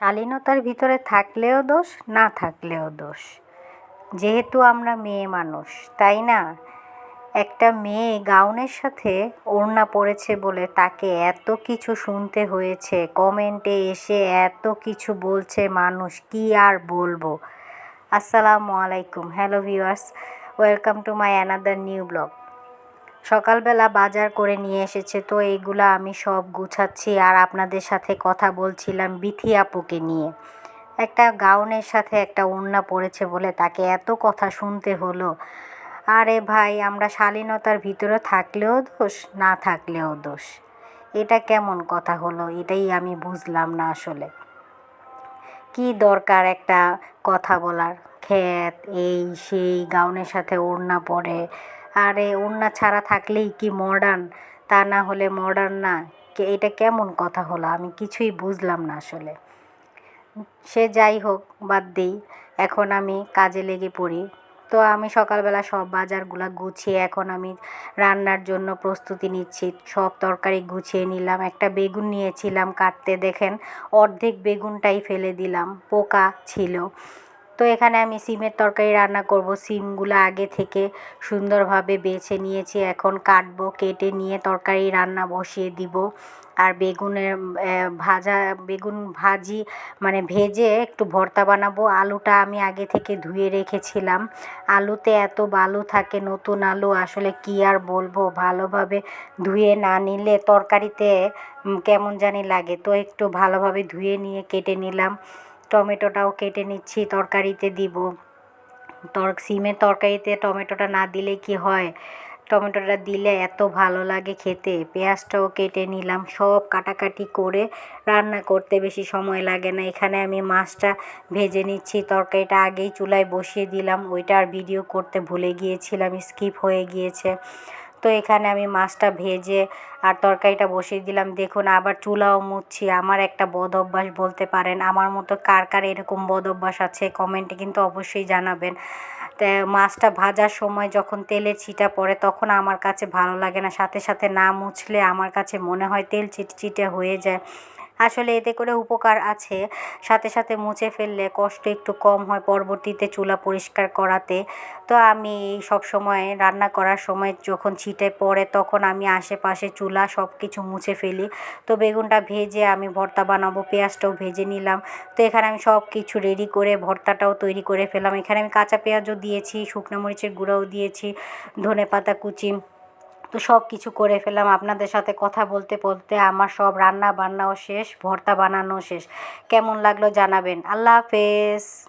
শালীনতার ভিতরে থাকলেও দোষ, না থাকলেও দোষ। যেহেতু আমরা মেয়ে মানুষ, তাই না? একটা মেয়ে গাউনের সাথে ওড়না পড়েছে বলে তাকে এত কিছু শুনতে হয়েছে, কমেন্টে এসে এত কিছু বলছে মানুষ, কি আর বলব? আসসালামু আলাইকুম, hello viewers, welcome to my another new blog. সকালবেলা বাজার করে নিয়ে এসেছে, তো এইগুলা আমি সব গুছাচ্ছি আর আপনাদের সাথে কথা বলছিলাম বিথি আপুকে নিয়ে। একটা গাউনের সাথে একটা ওড়না পড়েছে বলে তাকে এত কথা শুনতে হলো। আরে ভাই, আমরা শালীনতার ভিতরে থাকলেও দোষ, না থাকলেও দোষ। এটা কেমন কথা হলো, এটাই আমি বুঝলাম না আসলে। কি দরকার একটা কথা বলার? ক্ষেত, এই, সেই গাউনের সাথে ওড়না পরে আরে, ওড়না ছাড়া থাকলেই কি মডার্ন তা না হলে মডার্ন না। এটা কেমন কথা হলো? আমি কিছুই বুঝলাম না আসলে। সে যাই হোক, বাদ দিই। এখন আমি কাজে লেগে পড়ি। তো আমি সকালবেলা সব বাজারগুলো গুছিয়ে এখন আমি রান্নার জন্য প্রস্তুতি নিচ্ছি। সব তরকারি গুছিয়ে নিলাম। একটা বেগুন নিয়েছিলাম কাটতে। দেখেন, অর্ধেক বেগুনটাই ফেলে দিলাম। পোকা ছিল। তো এখানে আমি সিমের তরকারি রান্না করব। সিমগুলো আগে থেকে সুন্দরভাবে বেছে নিয়েছি। এখন কাটবো, কেটে নিয়ে তরকারি রান্না বসিয়ে দিব। আর বেগুনের ভাজা, বেগুন ভাজি মানে ভেজে একটু ভর্তা বানাবো। আলুটা আমি আগে থেকে ধুয়ে রেখেছিলাম। আলুতে এত বালু থাকে, নতুন আলু, আসলে কি আর বলব? ভালোভাবে ধুয়ে না নিলে তরকারিতে কেমন জানি লাগে। তো একটু ভালোভাবে ধুয়ে নিয়ে কেটে নিলাম। টমেটোটাও কেটে নিচ্ছি, তরকারিতে দিব। তর, সিমের তরকারিতে টমেটোটা না দিলে কি হয়? টমেটোটা দিলে এত ভালো লাগে খেতে। পেঁয়াজটাও কেটে নিলাম, সব কাটাকাটি করে রান্না করতে বেশি সময় লাগে না। এখানে আমি মাছটা ভেজে নিচ্ছি, তরকারিটা আগেই চুলায় বসিয়ে দিলাম। ওইটা আর ভিডিও করতে ভুলে গিয়েছিলাম স্কিপ হয়ে গিয়েছে। তো এখানে আমি মাছটা ভেজে আর তরকারিটা বসিয়ে দিলাম। দেখুন, আবার চুলাও মুছছি। আমার একটা বদ অভ্যাস বলতে পারেন। আমার মতো কার কার এরকম বদ অভ্যাস আছে কমেন্টে কিন্তু অবশ্যই জানাবেন। মাছটা ভাজার সময় যখন তেলের ছিটা পড়ে তখন আমার কাছে ভালো লাগে না। সাথে সাথে না মুছলে আমার কাছে মনে হয় তেল চিটচিটে হয়ে যায়। আসলে এতে করে উপকার আছে। সাথে সাথে মুছে ফেললে কষ্ট একটু কম হয় পরবর্তীতে চুলা পরিষ্কার করাতে। তো আমি সব সময় রান্না করার সময় যখন ছিটে পড়ে তখন আমি আশেপাশে চুলা সব কিছু মুছে ফেলি। তো বেগুনটা ভেজে আমি ভর্তা বানাবো, পেঁয়াজটাও ভেজে নিলাম। তো এখানে আমি সব কিছু রেডি করে ভর্তাটাও তৈরি করে ফেলাম এখানে আমি কাঁচা পেঁয়াজও দিয়েছি, শুকনো মরিচের গুঁড়োও দিয়েছি ধনে পাতা কুচি সব কিছু করে ফেললাম। আপনাদের সাথে কথা বলতে বলতে আমার সব রান্না বান্নাও শেষ, ভর্তা বানানো শেষ। কেমন লাগল জানাবেন। আল্লাহ হাফেজ।